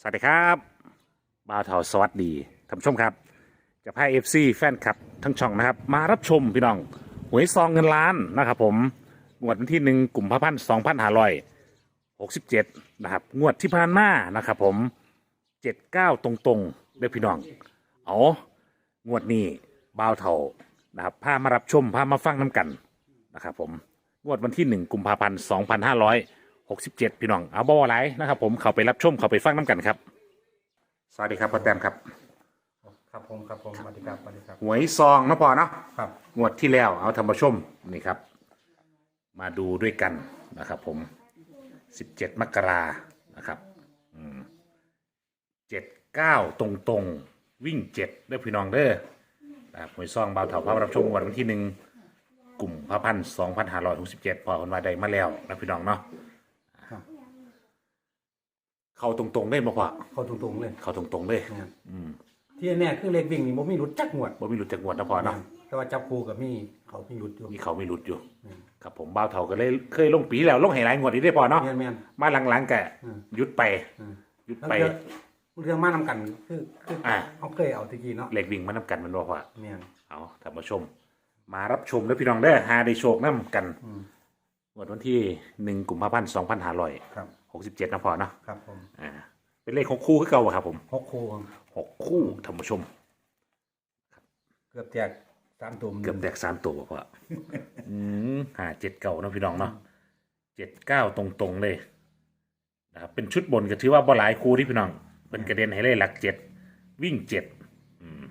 สวัสดีครับบ่าวเทาสวัสดีท่านผู้ชมครับ จะพาเอฟซีแฟนคลับทั้งช่องนะครับ มารับชมพี่น้องหวยซองเงินล้านนะครับผมงวดวันที่หนึ่งกลุ่มพระพันสองพันห้าร้อยหกสิบเจ็ดนะครับ งวดที่ผ่านมานะครับผมเจ็ดเก้าตรงๆเด้อพี่น้อง เอางวดนี้บ่าวเทานะครับพามารับชมพามาฟังน้ำกันนะครับผมงวดวันที่หนึ่งกุมภาพันธ์สองพันห้าร้อย หกสิบเจ็ดพี่น้องเอาบอไรนะครับ ผมเข้าไปรับชมเข้าไปฟังน้ำกันครับ สวัสดีครับพ่อแต้มครับ ครับผมครับผมสวัสดีครับสวัสดีครับ หวยซองเนาะพอเนาะครับ งวดที่แล้วเอาธรรมชมนี่ครับ มาดูด้วยกันนะครับ ผม17มกรานะครับเจ็ดเก้าตรงตรงๆวิ่งเจ็ดเด้อพี่น้องเด้อนะครับหวยซองเบาเถาพระรับชมงวดวันที่หนึ่งกลุ่มพระพันสองพันห้าร้อยหกสิบเจ็ดพอคนมาได้มาแล้วนะพี่น้องเนาะครับ เข้าตรงๆได้บ่พอเข้าตรงๆเลยเข้าตรงๆเลยนะครับที่แน่คือเลขวิ่งนี่ผมมีรุดจักงวดบ่มีหลุดจากงวดนะพอเนาะแต่ว่าจับคู่กับมีเขามีรุดอยู่ มีเขาไม่หลุดอยู่ อืม ครับผมบ้าวเถาก็เลยเคยลงปีแล้วลงให้หลายงวดนี้ได้พอเนาะแม่นแม่น มาหลังๆก็อืม หยุดไปอืม หยุดแล้วไป เรื่องเรื่องมานำกันคือคืออาเอาเคยเอาตะกี้เนาะเหล็กวิ่งมานำกันมันบอกว่าแม่นเอาท่านผู้ชม มารับชมแล้วพี่น้องเด้อหาได้โชคน้ำกันอืมงวดวันที่หนึ่งกุมภาพันธ์สองพันห้าร้อยครับ หกสิบเจ็ดนะพอเนาะครับผมอ่าเป็นเลขหกคู่คือเก่าอะครับผมหกคู่หกคู่ท่านผู้ชม เกือบแจกสามตัวมันเกือบแตกสามตัวพออืมหาเจ็ดเก่าเนาะพี่น้องเนาะเจ็ดเก้าตรงๆเลยนะครับเป็นชุดบนก็ถือว่าบ่หลายคู่ที่พี่น้องเป็นกระเด็นให้เลยหลักเจ็ดวิ่งเจ็ดอืม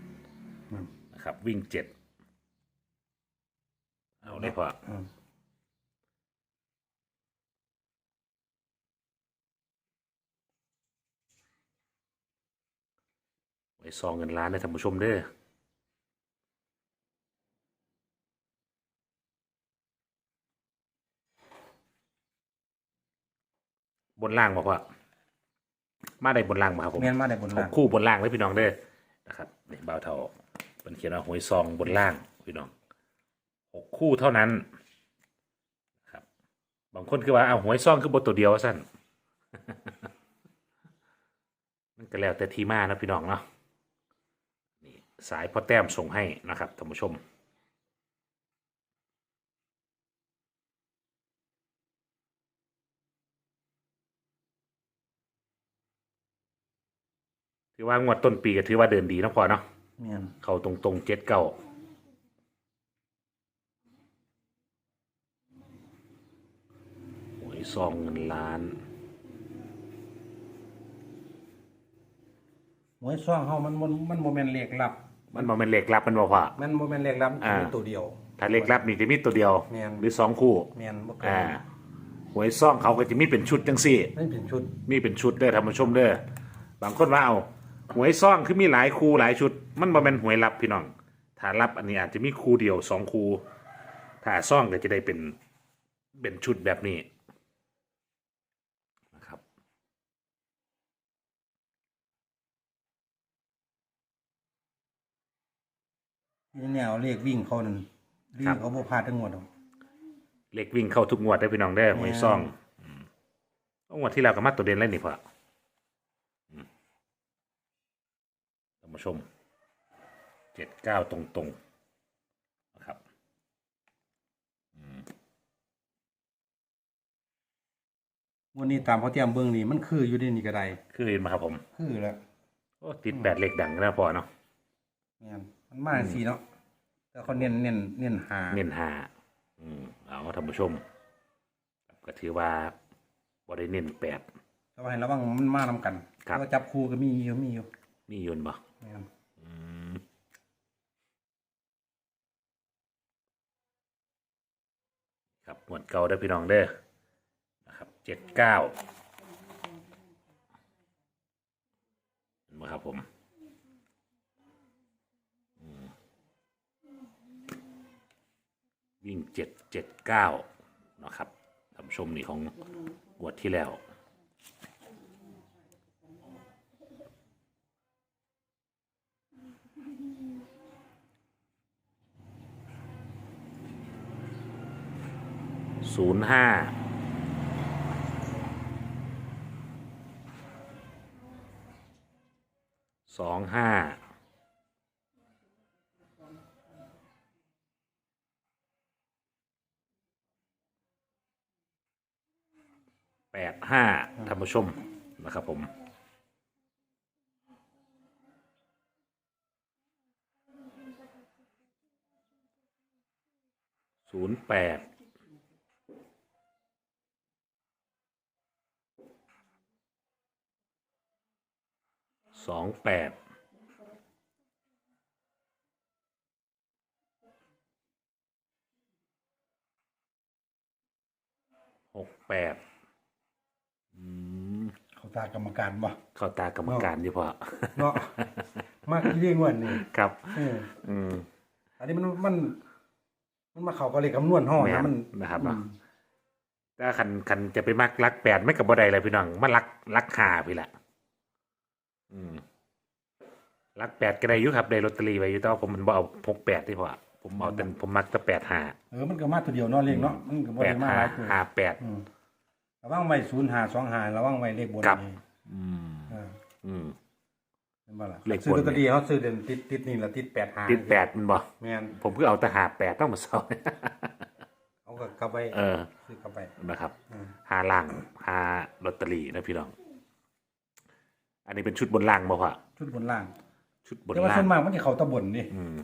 อืมนะครับ วิ่งเจ็ดเอาเลยพอ อืม ไว้ซองเงินล้านให้ท่านผู้ชมเด้อบนล่างบอกว่า มาได้บนล่างมาครับผมแม่นมาได้บนหล่ากงคู่บนล่างไว้พี่น้องเด้อนะครับนี่บ่าวเท่าเป็นเขียนว่าหวยซองบนล่างพี่น้องหกคู่เท่านั้นครับ บางคนคือว่าเอาหวยซองคือบทตัวเดียวว่าสั้นมันก็แล้วแต่ทีมานะพี่น้องเนาะนี่ สายพ่อแต้มส่งให้นะครับท่านผู้ชม ถือว่างวดต้นปีก็ถือว่าเดินดีเนาะพอเนาะแม่นเข้าตรงตรงเจ็ดเก้าหวยซองเงินล้าน หวยซ่องเฮามันมันมันบ่แม่นเลขลับ มันบอกเป็นเลขลับมันบอกว่ามันบ่แม่นเลขลับมันอ่า มีตัวเดียวถ้าเลขลับนี่จะมีตัวเดียว แม่นหรือสองคู่ แม่นบ่เคยอ่าหวยซองเขาก็จะมีเป็นชุดจังสี่ มันเป็นชุดมีเป็นชุดเด้อท่านผู้ชมเด้อบางคนว่าเอาหวยซ่องคือมีหลายคู่หลายชุด มันบ่แม่นหวยลับพี่น้องถ้าลับอันนี้อาจจะมีคู่เดียวสองคู่ถ้าซ่องก็จะได้เป็นเป็นชุดแบบนี้นะครับ นี่แนวเลขวิ่งเขานั่นวิ่งเขาบ่พลาดทั้งหมดหรอกเลขวิ่งเข้าทุกงวดได้อพี่น้องได้อหวยซ่องอืมเอางวดที่แล้วก็มาตัวเด่นเลยนี่พ่ออืมท่านผู้ชมเจ็ดเก้าตรงๆนะครับวันนี้ตามเขาเตรียมเบิ่งนี่มันคืออยู่ในนี่ก็ได้คือเห็นไหมครับผม คือแล้วโอ้ติดแปดเลขดังนะพอเนาะแม่น มันมาจังซี่เนาะแต่เขาเน้นเน้นเน้นหาเน้นหาอืมเอาท่านผู้ชม ก็ถือว่าบริเน้นแปดแต่ว่าให้ระวังมันมานํกันครับแล้วจับคู่ก็มีอยู่มีอยู่มีอยุนบ่แม่นอืมครับหมวดเก่าได้อพี่น้องเด้อนะครับเจ็ดเก้าเห็นไหมครับผมอืม วิ่งเจ็ดเจ็ดเก้านะครับท่านผู้ชมนี่ของงวดที่แล้วศูนย์ห้าสองห้า แปดห้าท่านผู้ชมนะครับผมศูนย์แปดสองแปดหกแปด ตากรรมการบ่เข้าตากรรมการดีพอเนาะมากที่เรียกว่านี่ครับเอออืมอันนี้มันมันมันมาเข้ากับเลขคำนวณห้องแม่นะนมันนะครับอืเนาะมถ้าคันคันจะไปมักรักแปดไม่กับบ่ได้เลยพี่น้องมารักรักหาพี่ละอืมรักแปดก็ได้อยุครับได้ลอตเตอรี่ไว้อยู่แต่ว่าผมมันบ่เอาพกแปดที่พอผมเอาแต่ผมมักแต่แปดหาเออมันก็มาตัวเดียวเนาะเลขเนาะมันก็บ่แปได้ดมาหาหลายตัวหาแปดอืม ระวังไว้ศูนย์หาสองหาระวังไว้เลขบนครับ นี่อืม เอออืม เห็นบ่ล่ะเลขบน ซื้อลอตเตอรี่เขาซื้อเด่นติดติดนี่ละติดแปดหาติดแปดมันบ่แม่นผมก็เอาแต่หาแปดต้องมาเศร้า เอาก็กลับไปเออ ซื้อกลับไปนะครับอืมหาล่างหาลอตเตอรี่นะพี่น้อง อันนี้เป็นชุดบนล่างบ่พ่อชุดบนล่างชุดบนแต่ว่าล่าส่ง วนมากมันจะเข้าตะบนนี่อืม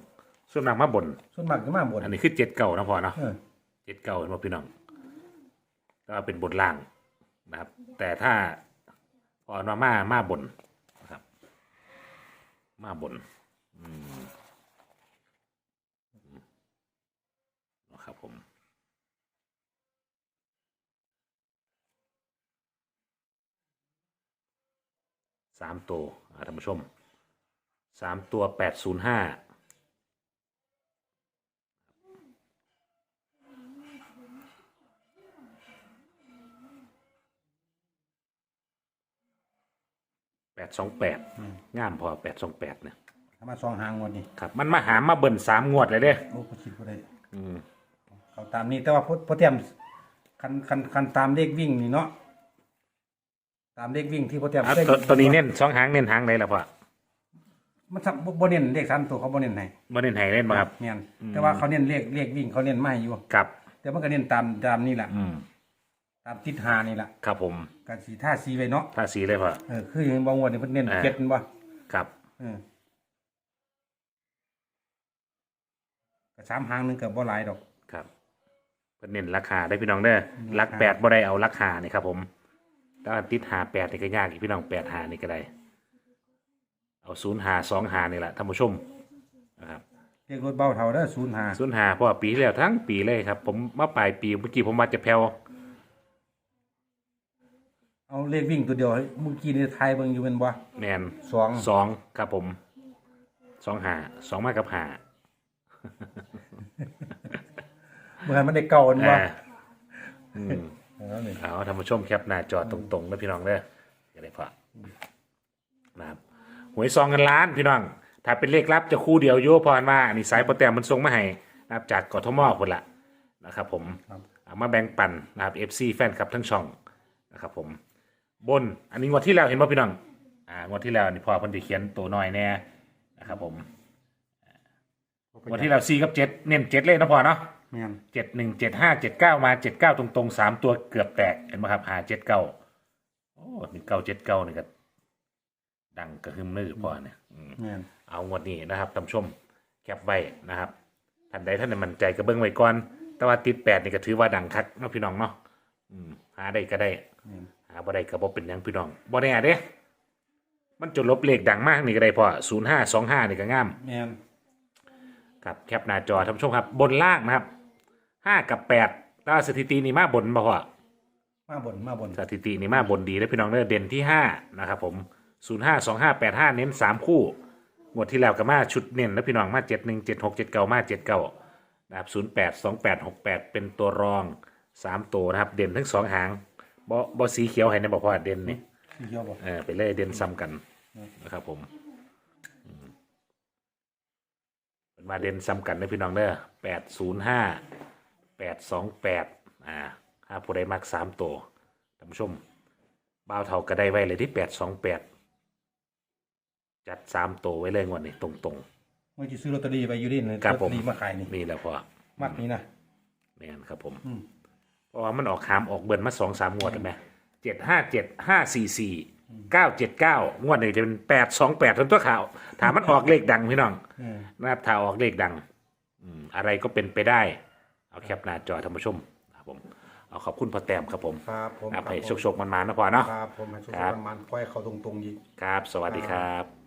ส่วนมากมาบน ส่วนมากจะมาบนอันนี้คือเจ็ดเก่านะพ่อเนาะเออเจ็ดเก้าเห็นไหมพี่น้อง ก็เป็นบนล่างนะครับ แต่ถ้าพอมามามาบนนะครับ มาบนนะครับผมสามตัวอ่าท่านผู้ชมสามตัวแปดศูนย์ห้า แปดสองแปดงามพอแปดสองแปดเนี่ยถ้ามาสองหางงวดนี่ครับมันมาหามาเบิ่นสามงวดเลยเด้ โอ้ก็คิดว่าได้อืมเขาตามนี้แต่ว่าพอพอเทียมคันคันคันตามเลขวิ่งนี่เนาะตามเลขวิ่งที่พอเทียมอะได้ตัวตัวนี้เน้นสองหางเน้นหางไหนล่ะพ่อมันสับบ่เน้นเลขสามตัวเขาบ่เน้นให้มาเน้นให้เล่นมาครับแม่นแต่ว่าเขาเน้นเลขเลขวิ่งเขาเน้นมาให้อยู่กับ แต่มันก็เน้นตามตามนี่แหละอืม ตามติดหานี่แหละครับผมการสีท่าสีไว้เนาะถ้าสีเลยพ่อ เออคืออย่างบางวันนี่เพิ่นเน้นอ่าเจ็ดแม่นบ่ครับ เออก็สามหางหนึงก็บ่หลายดอก ครับเพิ่นเน้นราคาได้พี่น้องเด้ออืมรักแปดบ่ได้เอาราคานี่ครับผมถ้าติดหาแปดนี่ก็ยากอีกพี่น้องแปดหานี่ก็ได้ เอาศูนย์หาสองหานี่แหละท่านผู้ชมนะครับเลขรถเบาเท่าเด้อศูนย์หาศูนย์หาเพราะว่าปีที่แล้วทั้งปีเลยครับ ผมมาปลายปีเมื่อกี้ผมมาจะแผ่ว เอาเลขวิ่งตัวเดียวเมื่อกี้นี่ทายเบิ่งอยู่เป็นบ่แมนสองสองครับผมสองหาสองมากับหาเมื่อมันได้เก่าอันบ่อ่าอืมเออนี่เอาท่านผู้ชมแคปหน้าจอตรงๆนะพี่น้องเด้ออย่าได้พลาดนะครับหวยซองเงินล้านพี่น้อง ถ้าเป็นเลขลับจะคู่เดียวโยพรมาอันนี้สายโปรแตมมันส่งมาให้นะครับจากกทมคนละนะครับ ผมครับเอามาแบ่งปันนะครับ FC แฟนคลับทั้งช่องนะครับผม บน อันนี้งวดที่แล้วเห็นป่ะพี่น้อง อ่างวดที่แล้วนี่พอเพันธิเขียนตัวน้อยแน่นะครับผมงวดที่แล้วสี่กับเจ็ดเน้นเจ็ดเลยนะพอเนาะแม่นเจ็ดหนึ่งเจ็ดห้าเจ็ดเก้ามาเจ็ดเก้าตรงๆสามตัวเกือบแตกเห็นไหมครับหาเจ็ดเก้าโอ้นี่เก้าเจ็ดเก้านี่ก็ดังกระหึ่มลือพอเนี่ยอืม แม่นเอางวดนี้นะครับท่านผู้ชมแคปไว้นะครับท่านใดท่านใดมั่นใจก็เบิ้งไว้ก่อน แต่ว่าติดแปดนี่ก็ถือว่าดังคักเนาะพี่น้องเนาะอืมหาได้ก็ได้ แม่น หาบ่ได้ก็บ่เป็นหยังพี่น้องบ่แน่เด้ มันจะลบเลขดังมากนี่ก็ได้พอศูนย์ห้าสองห้านี่ก็งาม แม่นครับแคปหน้าจอท่านผู้ชมครับ บนล่างนะครับห้ากับแปดถ้าสถิตินี่มาบนบ่พอมาบนมาบนสถิตินี่มาบนดีแล้วพี่น้องเด้อเด่นที่ห้านะครับผมศูนย์ห้าสองห้าแปดห้าเน้นสามคู่งวดที่แล้วก็มาชุดเน้นแล้วพี่น้องมาเจ็ดหนึ่งเจ็ดหกเจ็ดเก้ามาเจ็ดเก้านะครับศูนย์แปดสองแปดหกแปดเป็นตัวรองสามตัวนะครับ เด่นทั้งสองหาง บ่บ่สีเขียวให้นะบอกว่าเด่นนี่ที่เดียวบ่เออไปเลยเด่นซ้ำกันนะครับผมอืมเป็นมาเด่นซ้ำกันนะพี่น้องเด้อแปดศูนย์ห้าแปดสองแปดอ่าถ้าผู้ใดมักสามตัวท่านผู้ชมบ่าวเท่าก็ได้ไว้เลยที่แปดสองแปดจัดสามตัวไว้เลยงวดนี้ตรงเมื่อกี้ซื้อลอตเตอรี่ไปอยู่ดินเลยครับลอตผมเตอรี่มาขายนี่ๆนี่แหละพ่อมัดนี้นะ แม่นครับผม อืมเพราะ ว่ามันออกขามออกเบิร์นมาสองสามงวดใช่ไหมเจ็ดห้าเจ็ดห้าสี่สี่เก้าเจ็ดเก้างวดนี้จะเป็นแปดสองแปดทั้งตัวข่าว ถามมันออกเลขดังพี่น้องอืมนะครับถ้าออกเลขดัง อืมอะไรก็เป็นไปได้ เอาแคปหน้าจอท่านผู้ชมครับผม เอาขอบคุณพ่อแต้มครับผมครับผมเอาไปครับผมโชคๆมันๆนะพ่อเนาะครับผมให้สุขครับมันๆค่อยเข้าตรงๆอีก ครับ สวัสดีครับ